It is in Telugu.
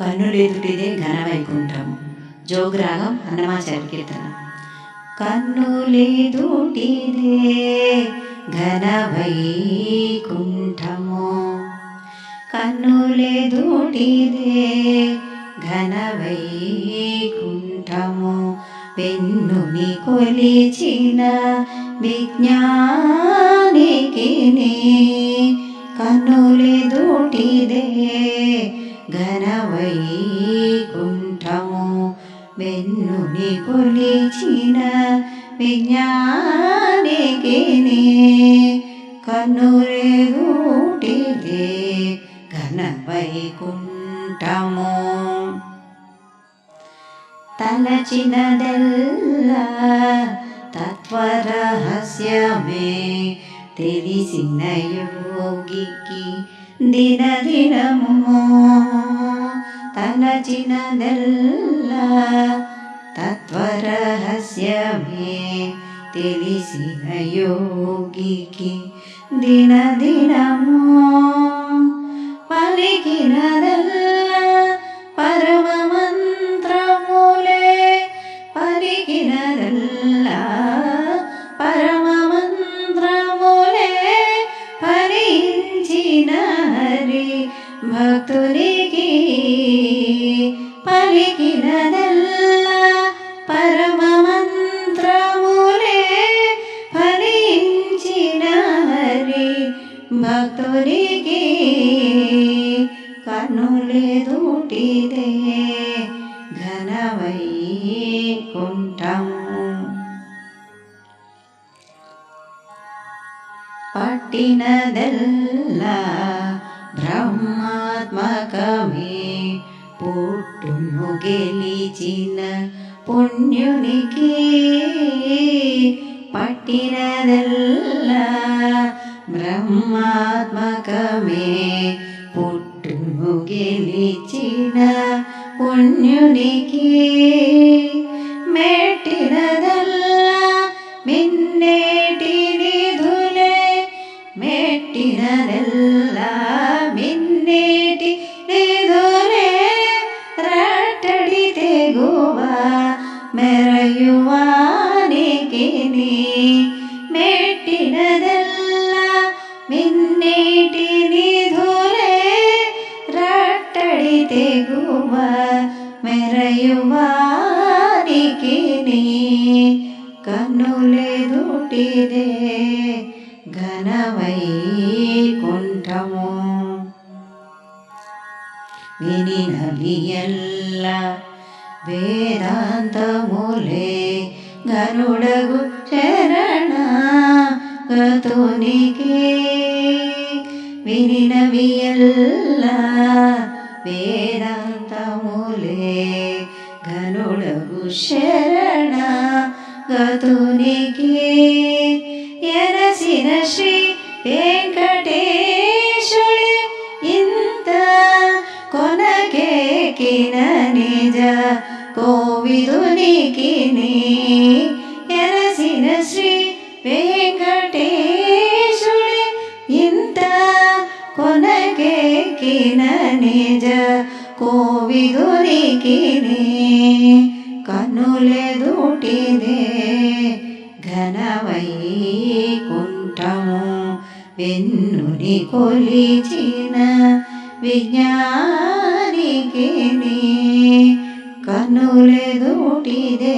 కన్నులెదుటిదే ఘనవైకుంఠము జోగ్రాగం అన్నమాచార్య కీర్తన. కన్నులెదుటిదే ఘనవైకుంఠము. కన్నులెదుటిదే ఘనవైకుంఠము. పెన్నుని కొలిచిన విజ్ఞానికి కన్నులెదుటిదే ఘనవైకుంఠము వెన్నుని కొలిచిన విజ్ఞానికి కన్నులెదుటిదే ఘనవైకుంఠము. తలచినదల్లా తత్వరహస్యమే తెలిసిన యోగికి दिनदिनमु तनचिनदेल्ला तत्परहस्य मे ते सिनयोगिके दिनदिनम् భక్తునికి పలికినదల్లా పరమ మంత్రములే ఫలించిన హరి భక్తునికి కన్నులెదుటిదే ఘనవైకుంఠము పట్టినదల్లా బ్రహ్మాత్మకమే ആത്മകമേ പൊട്ടുന്നു ഗലിച്ചിന പുണ്യുനിക്ക് പട്ടിനതല്ല ബ്രഹ്മാത്മകമേ പൊട്ടുന്നു ഗലിച്ചിന പുണ്യുനിക്ക് മേട്ടിനതല്ല മിന്നേ ತೆಗುವ ಮೆರೆಯುವ ನೀ? ಮೆಟ್ಟಿನದೆಲ್ಲ ಮಿನ್ನೇಟಿನಿ ಧೂಲೆ ರಟ್ಟಡಿ ತೆಗುವ ಮೆರೆಯುವ ನೀ? ಕನ್ನುಲೆ ದುಟಿದೆ ಘನವೈ ಕುಂಠಮೋ ನಿನಿನಲಿಯಲ್ಲ वेदान्तमूले गरुडगु शरण ಗತೋನಿಗೆ ವಿನಿನವಿಯಲ್ಲ ವೇದಾಂತ ಮೂಲೆ ಗನುಡಗು ಶರಣ ಗತೋನಿಗೆ ಎನಸಿನ ಶ್ರೀ ವೆಂಕಟೇಶ್ವರ ಇಂತ ಕೊನಗೆ ಕಿನ ನಿಜ కోవిదునికి ఎరసిన శ్రీ వెంకటేశుడి ఇంత కొనకేకిన నిజ కోవిదునికి కన్నులెదుటిదే ఘనవైకుంఠము వెన్నుని కొలిచిన విజ్ఞానికి ಕರ್ನೂಲೆದು ಮುಟ್ಟಿದೆ